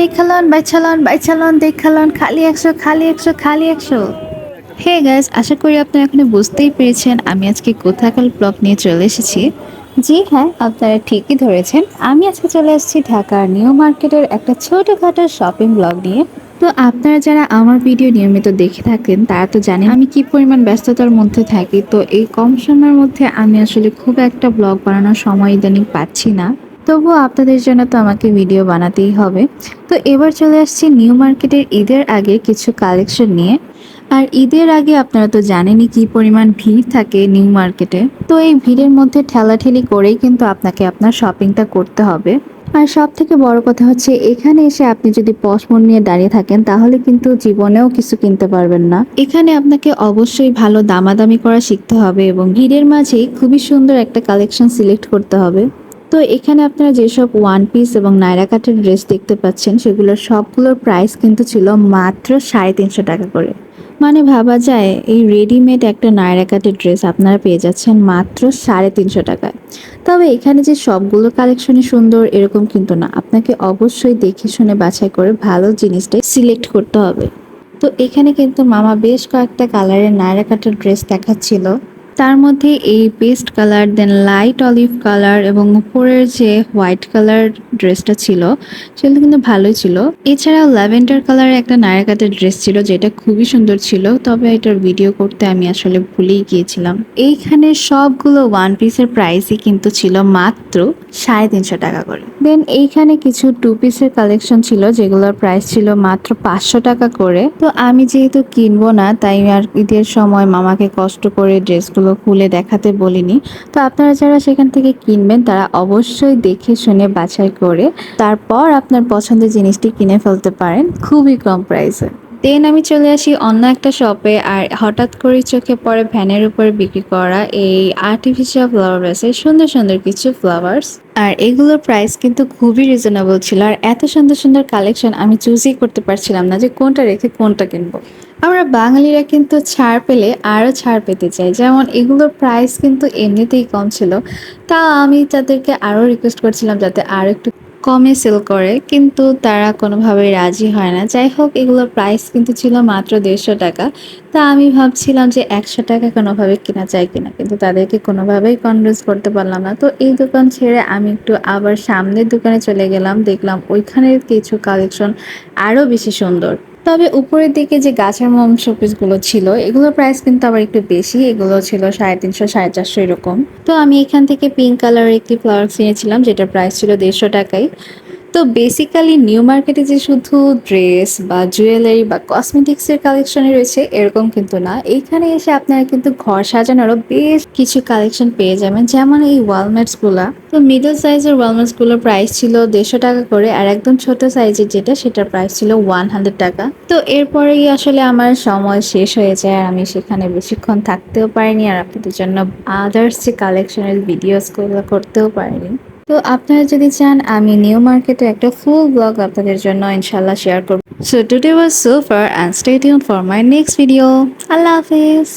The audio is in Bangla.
দেখালন, বাইছালন বাইছালন, দেখালন, খালি একশো খালি একশো খালি একশো। হে গাইস আশা করি আপনারা এখানে বুঝতেই পেরেছেন আমি আজকে কোথাকার ব্লগ নিয়ে চলে এসেছি। জি হ্যাঁ আপনারা ঠিকই ধরেছেন। আমি আজকে চলে এসেছি ঢাকার নিউ মার্কেটের একটা ছোটখাটো শপিং ব্লগ নিয়ে। তো আপনারা যারা আমার ভিডিও নিয়মিত দেখে থাকেন, তারা তো জানেন আমি কি পরিমাণ ব্যস্ততার মধ্যে থাকি। তো এই কম সময়ের মধ্যে আমি আসলে খুব একটা ব্লগ বানানোর সময় ইদানিং পাচ্ছি না। তবুও আপনাদের জন্য তো আমাকে ভিডিও বানাতেই হবে। তো এবার চলে আসছি নিউ মার্কেটের ঈদের আগে কিছু কালেকশন নিয়ে। আর ঈদের আগে আপনারা তো জানেনই কি পরিমাণ ভিড় থাকে নিউ মার্কেটে তো এই ভিড়ের মধ্যে ঠেলাঠেলি করেই কিন্তু আপনাকে আপনার শপিংটা করতে হবে। আর সব থেকে বড় কথা হচ্ছে, এখানে এসে আপনি যদি পশমন নিয়ে দাঁড়িয়ে থাকেন, তাহলে কিন্তু জীবনেও কিছু কিনতে পারবেন না। এখানে আপনাকে অবশ্যই ভালো দামাদামি করা শিখতে হবে এবং ভিড়ের মাঝেই খুবই সুন্দর একটা কালেকশন সিলেক্ট করতে হবে। তো এখানে আপনারা যেসব ওয়ান পিস এবং নাইরা কাটের ড্রেস দেখতে পাচ্ছেন, সেগুলোর সবগুলোর প্রাইস কিন্তু ছিল মাত্র সাড়ে তিনশো টাকা করে। মানে ভাবা যায়, এই রেডিমেড একটা নায়রা কাটের ড্রেস আপনারা পেয়ে যাচ্ছেন মাত্র সাড়ে তিনশো টাকায়। তবে এখানে যে সবগুলো কালেকশনই সুন্দর, এরকম কিন্তু না। আপনাকে অবশ্যই দেখে শুনে বাছাই করে ভালো জিনিসটাই সিলেক্ট করতে হবে। তো এখানে কিন্তু মামা বেশ কয়েকটা কালারের নায়রা কাটের ড্রেস দেখাচ্ছিল। তার মধ্যে এই paste colour then light olive colour এবং উপরের যে হোয়াইট কালার ড্রেসটা ছিল, সেগুলো কিন্তু ভালোই ছিল। এছাড়াও ল্যাভেন্ডার কালারের একটা নায়কাতের ড্রেস ছিল, যেটা খুবই সুন্দর ছিল, তবে এটার ভিডিও করতে আমি আসলে ভুলেই গিয়েছিলাম। এইখানে সবগুলো ওয়ান পিসের প্রাইসই কিন্তু ছিল মাত্র সাড়ে তিনশো টাকা করে। দেন এইখানে কিছু টু পিসের কালেকশন ছিল, যেগুলোর প্রাইস ছিল মাত্র পাঁচশো টাকা করে। তো আমি যেহেতু কিনবো না, তাই আর ঈদের সময় মামাকে কষ্ট করে ড্রেসগুলো খুলে দেখাতে বলিনি। তো আপনারা যারা সেখান থেকে কিনবেন, তারা অবশ্যই দেখে শুনে বাছাই করে তারপর আপনার পছন্দের জিনিসটি কিনে ফেলতে পারেন খুবই কম প্রাইসে দেন আমি চলে আসি অন্য একটা শপে আর হঠাৎ করে চোখে পড়ে ভ্যানের উপরে বিক্রি করা এই আর্টিফিশিয়াল ফ্লাওয়ার ভাসের সুন্দর সুন্দর কিছু ফ্লাওয়ার্স আর এগুলোর প্রাইস কিন্তু খুবই রিজনেবল ছিল, আর এত সুন্দর সুন্দর কালেকশন আমি চুজই করতে পারছিলাম না যে কোনটা রেখে কোনটা কিনবো। আমরা বাঙালিরা কিন্তু ছাড় পেলে আরও ছাড় পেতে চাই, যেমন এগুলোর প্রাইস কিন্তু এমনিতেই কম ছিল। তা আমি তাদেরকে আরও রিকোয়েস্ট করছিলাম যাতে আরও একটু কমে সেল করে, কিন্তু তারা কোনোভাবেই রাজি হয় না। যাই হোক, এগুলোর প্রাইস কিন্তু ছিল মাত্র দেড়শো টাকা। তা আমি ভাবছিলাম যে একশো টাকা কোনোভাবে কেনা যায় কিনা, কিন্তু তাদেরকে কোনোভাবেই কনভিন্স করতে পারলাম না। তো এই দোকান ছেড়ে আমি একটু আবার সামনের দোকানে চলে গেলাম, দেখলাম ওইখানের কিছু কালেকশন আরও বেশি সুন্দর। তবে উপরের দিকে যে গাছের মোম শোপিসগুলো ছিল, এগুলোর প্রাইস কিন্তু আবার একটু বেশি। এগুলো ছিল সাড়ে তিনশো, সাড়ে চারশো এরকম। তো আমি এখান থেকে পিঙ্ক কালারের একটি ফ্লাওয়ার কিনেছিলাম যেটার প্রাইস ছিল দেড়শো টাকায়। তো বেসিক্যালি নিউ মার্কেটে যে শুধু ড্রেস বা জুয়েলারি বা কসমেটিক্সের কালেকশনে রয়েছে, এরকম কিন্তু না। এইখানে এসে আপনারা কিন্তু ঘর সাজানোরও বেশ কিছু কালেকশন পেয়ে যাবেন। যেমন এই ওয়ালমেটসগুলা তো মিডল সাইজের ওয়ালমেটসগুলোর প্রাইস ছিল দেড়শো টাকা করে, আর একদম ছোট সাইজের যেটা, সেটার প্রাইস ছিল ওয়ান হান্ড্রেড টাকা। তো এরপরেই আসলে আমার সময় শেষ হয়ে যায়, আর আমি সেখানে বেশিক্ষণ থাকতেও পারিনি, আর আপনাদের জন্য আদার্স যে কালেকশনের ভিডিওসগুলো করতেও পারিনি। তো আপনারা যদি চান, আমি নিউ মার্কেটে একটা ফুল ব্লগ আপনাদের জন্য ইনশাল্লাহ শেয়ার করব। So today was so far and stay tune for my next video Allah Hafiz.